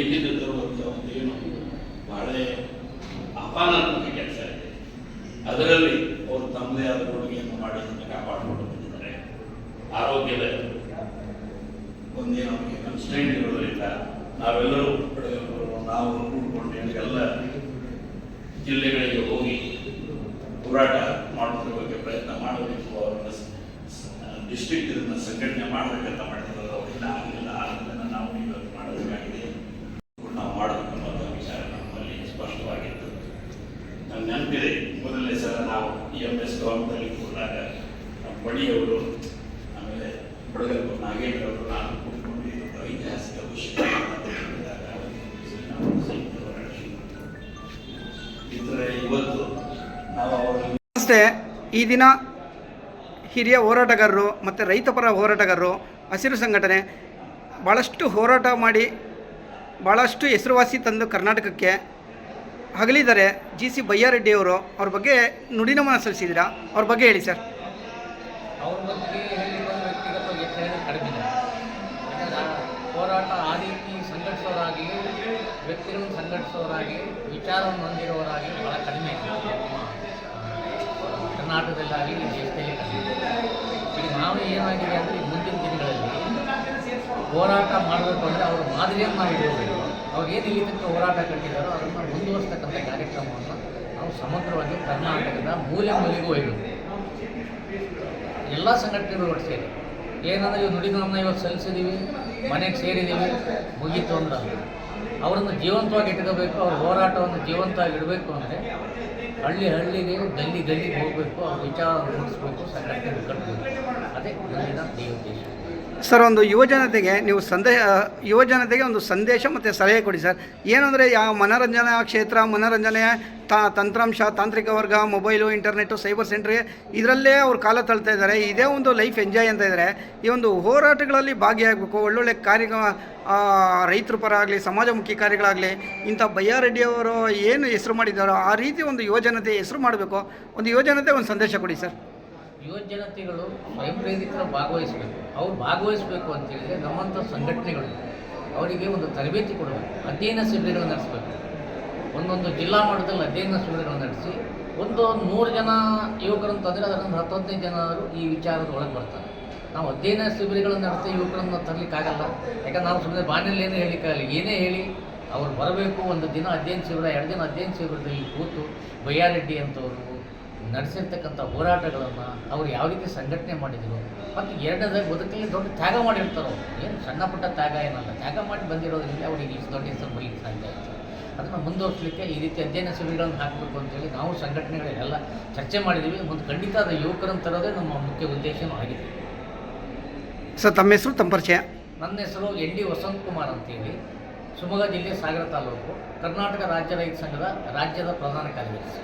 ಒಂದು ತರುವಂತ ಒಂದು ಏನು ಬಹಳ ಅಪಾನಾತ್ಮಕ ಕೆಲಸ ಇದೆ. ಅದರಲ್ಲಿ ಅವರು ತಮ್ಮದೇ ಆದ ಕೊಡುಗೆಯನ್ನು ಮಾಡಿ ಕಾಪಾಡಿಕೊಂಡು ಬಂದಿದ್ದಾರೆ. ಆರೋಗ್ಯದ ಒಂದೇನೋ ಕನ್ಸ್ಟೆಂಟ್ ಇರೋದ್ರಿಂದ ನಾವೆಲ್ಲರೂ ನಾವು ಕೂಡಿಕೊಂಡು ಎಲ್ಲ ಜಿಲ್ಲೆಗಳಿಗೆ ಹೋಗಿ ಹೋರಾಟ ಮಾಡೋದ್ರ ಬಗ್ಗೆ ಪ್ರಯತ್ನ ಮಾಡಬೇಕು. ಅವರನ್ನು ಡಿಸ್ಟ್ರಿಕ್ಟ್ ಸಂಘಟನೆ ಮಾಡಬೇಕಂತ ಮಾಡಿದ್ರು. ಅವರಿಂದ ಆಗಲಿಲ್ಲ ಆಗಲಿಲ್ಲ ನಾವು ಇವತ್ತು ಮಾಡಬೇಕಾಗಿದೆ ಕೂಡಿದಾಗ ನಮ್ಮ ಬಡಿಯವರು ಆಮೇಲೆ ಬಡಗಲ್ಪು ನಾಗೇಂದ್ರ ಅವರು ನಾನು ಕೂತ್ಕೊಂಡು ಐತಿಹಾಸಿಕ ವಿಷಯ ಇವತ್ತು ನಾವು ನಮಸ್ತೆ. ಈ ದಿನ ಹಿರಿಯ ಹೋರಾಟಗಾರರು ಮತ್ತು ರೈತಪರ ಹೋರಾಟಗಾರರು, ಹಸಿರು ಸಂಘಟನೆ ಭಾಳಷ್ಟು ಹೋರಾಟ ಮಾಡಿ ಭಾಳಷ್ಟು ಹೆಸರುವಾಸಿ ತಂದು ಕರ್ನಾಟಕಕ್ಕೆ ಹಗಲಿದ್ದಾರೆ ಜಿ ಸಿ ಬಯ್ಯಾರೆಡ್ಡಿಯವರು ಅವ್ರ ಬಗ್ಗೆ ನುಡಿನಮನ ಸಲ್ಲಿಸಿದ್ದೀರಾ? ಅವ್ರ ಬಗ್ಗೆ ಹೇಳಿ ಸರ್. ಅವ್ರ ಬಗ್ಗೆ ಹೇಳಿರುವ ವ್ಯಕ್ತಿಗತವಾಗಿ ಹೇಳಿದ್ರೆ ಕಡಿಮೆ. ಹೋರಾಟ ಆ ರೀತಿ ಸಂಘಟಿಸೋರಾಗಿ ವ್ಯಕ್ತಿಗಳನ್ನು ಸಂಘಟಿಸೋರಾಗಿ ವಿಚಾರವನ್ನು ಹೊಂದಿರೋರಾಗಿ ಬಹಳ ಕಡಿಮೆ ಕರ್ನಾಟಕದಲ್ಲಾಗಿ ದೇಶದಲ್ಲಿ ಈಗ ನಾವು ಏನಾಗಿದೆ ಅಂದರೆ ಮುಂದಿನ ದಿನಗಳಲ್ಲಿ ಹೋರಾಟ ಮಾಡಬೇಕು ಅಂದರೆ ಅವರು ಮಾದರಿಯನ್ನು ನಾವು ಇಡಬೇಕು. ಅವ್ರು ಏನು ಇಲ್ಲಿ ತನಕ ಹೋರಾಟ ಕಟ್ಟಿದಾರೋ ಅದನ್ನು ಮುಂದುವರಿಸ್ತಕ್ಕಂಥ ಕಾರ್ಯಕ್ರಮವನ್ನು ನಾವು ಸಮಗ್ರವಾಗಿ ಕರ್ನಾಟಕದ ಮೂಲೆ ಮೂಲೆಗೂ ಒಯ್ಯಬೇಕು ಎಲ್ಲ ಸಂಘಟನೆಗಳು ಒಟ್ಟು ಸೇರಿ. ಏನಂದ್ರೆ ಇವ್ರು ನುಡಿಗಳನ್ನ ಇವತ್ತು ಸಲ್ಲಿಸಿದ್ದೀವಿ ಮನೆಗೆ ಸೇರಿದ್ದೀವಿ ಮುಗೀತು ಅಂದ್ರೆ ಅವರನ್ನು ಜೀವಂತವಾಗಿ ಇಟ್ಕೋಬೇಕು, ಅವ್ರ ಹೋರಾಟವನ್ನು ಜೀವಂತವಾಗಿ ಇಡಬೇಕು ಅಂದರೆ ಹಳ್ಳಿ ಹಳ್ಳಿಗೆ ಗಲ್ಲಿ ಗಲ್ಲಿಗೆ ಹೋಗಬೇಕು, ಅವ್ರ ವಿಚಾರವನ್ನು ಮೂಡಿಸ್ಬೇಕು ಸಂಘಟನೆ ಕಟ್ಟಬೇಕು ಅದೇ ಮುಂದಿನ ದೇವ ಉದ್ದೇಶ. ಸರ್, ಒಂದು ಯುವಜನತೆಗೆ ನೀವು ಸಂದೇಶ ಯುವಜನತೆಗೆ ಒಂದು ಸಂದೇಶ ಮತ್ತು ಸಲಹೆ ಕೊಡಿ ಸರ್. ಏನಂದರೆ ಯಾವ ಮನೋರಂಜನಾ ಕ್ಷೇತ್ರ, ಮನೋರಂಜನೆ, ತಾ, ತಂತ್ರಾಂಶ, ತಾಂತ್ರಿಕ ವರ್ಗ, ಮೊಬೈಲು ಇಂಟರ್ನೆಟ್ಟು ಸೈಬರ್ ಸೆಂಟ್ರಿಗೆ ಇದರಲ್ಲೇ ಅವ್ರು ಕಾಲ ತಳ್ತಾ ಇದ್ದಾರೆ. ಇದೇ ಒಂದು ಲೈಫ್ ಎಂಜಾಯ್ ಅಂತ ಇದ್ದಾರೆ ಈ ಒಂದು ಹೋರಾಟಗಳಲ್ಲಿ ಭಾಗಿಯಾಗಬೇಕು. ಒಳ್ಳೊಳ್ಳೆ ಕಾರ್ಯ ರೈತರ ಪರ ಆಗಲಿ, ಸಮಾಜಮುಖಿ ಕಾರ್ಯಗಳಾಗಲಿ, ಇಂಥ ಬಯ್ಯಾರೆಡ್ಡಿಯವರು ಏನು ಹೆಸರು ಮಾಡಿದ್ದಾರೋ, ಆ ರೀತಿ ಒಂದು ಯುವಜನತೆ ಹೆಸರು ಮಾಡಬೇಕು. ಒಂದು ಯುವಜನತೆ ಒಂದು ಸಂದೇಶ ಕೊಡಿ ಸರ್. ಯುವ ಜನತೆಗಳು ಸ್ವಯಂ ಪ್ರೇರಿತರು ಭಾಗವಹಿಸಬೇಕು. ಅವ್ರು ಭಾಗವಹಿಸಬೇಕು ಅಂತ ಹೇಳಿದ್ರೆ ನಮ್ಮಂಥ ಸಂಘಟನೆಗಳು ಅವರಿಗೆ ಒಂದು ತರಬೇತಿ ಕೊಡಬೇಕು. ಅಧ್ಯಯನ ಶಿಬಿರಗಳು ನಡೆಸಬೇಕು. ಒಂದೊಂದು ಜಿಲ್ಲಾ ಮಟ್ಟದಲ್ಲಿ ಅಧ್ಯಯನ ಶಿಬಿರಗಳು ನಡೆಸಿ ಒಂದು ನೂರು ಜನ ಯುವಕರು ಅಂತಂದರೆ ಅದರಿಂದ ಹತ್ತು ಜನರು ಈ ವಿಚಾರದ ಒಳಗೆ ಬರ್ತಾರೆ. ನಾವು ಅಧ್ಯಯನ ಶಿಬಿರಗಳನ್ನು ನಡೆಸಿ ಯುವಕರನ್ನು ತರಲಿಕ್ಕಾಗಲ್ಲ. ಯಾಕಂದ್ರೆ ನಾವು ಸುಮ್ಮನೆ ಬಾನಲ್ಲಿ ಏನೇ ಹೇಳಲಿಕ್ಕಾಗಲ್ಲ. ಏನೇ ಹೇಳಿ ಅವ್ರು ಬರಬೇಕು. ಒಂದು ದಿನ ಅಧ್ಯಯನ ಶಿಬಿರ, ಎರಡು ದಿನ ಅಧ್ಯಯನ ಶಿಬಿರದಲ್ಲಿ ಕೂತು ಬಯ್ಯಾರೆಡ್ಡಿ ಅಂತವರು ನಡೆಸಿರ್ತಕ್ಕಂಥ ಹೋರಾಟಗಳನ್ನು ಅವ್ರು ಯಾವ ರೀತಿ ಸಂಘಟನೆ ಮಾಡಿದರು ಮತ್ತು ಎರಡನೇದಾಗಿ ಬದುಕಲ್ಲಿ ದೊಡ್ಡ ತ್ಯಾಗ ಮಾಡಿರ್ತಾರೋ? ಏನು ಸಣ್ಣ ಪುಟ್ಟ ತ್ಯಾಗ ಏನಲ್ಲ. ತ್ಯಾಗ ಮಾಡಿ ಬಂದಿರೋದ್ರಿಂದ ಅವ್ರಿಗೆ ಇಷ್ಟು ದೊಡ್ಡ ಹೆಸರು ಬರಲಿಕ್ಕೆ ಸಾಧ್ಯ ಆಯಿತು. ಅದನ್ನು ಮುಂದುವರಿಸಲಿಕ್ಕೆ ಈ ರೀತಿ ಅಧ್ಯಯನ ಶಿಬಿರಗಳನ್ನು ಹಾಕಬೇಕು ಅಂತೇಳಿ ನಾವು ಸಂಘಟನೆಗಳೆಲ್ಲ ಚರ್ಚೆ ಮಾಡಿದ್ದೀವಿ. ಒಂದು ಖಂಡಿತ ಅದು ಯುವಕರನ್ನು ತರೋದೇ ನಮ್ಮ ಮುಖ್ಯ ಉದ್ದೇಶವೂ ಆಗಿದೆ. ಸರ್ ತಮ್ಮ ಹೆಸರು ತಮ್ಮ ಪರಿಚಯ? ನನ್ನ ಹೆಸರು ಎನ್ ಡಿ ವಸಂತ್ ಕುಮಾರ್ ಅಂತೇಳಿ. ಶಿವಮೊಗ್ಗ ಜಿಲ್ಲೆ ಸಾಗರ ತಾಲೂಕು. ಕರ್ನಾಟಕ ರಾಜ್ಯ ರೈತ ಸಂಘದ ರಾಜ್ಯದ ಪ್ರಧಾನ ಕಾರ್ಯದರ್ಶಿ.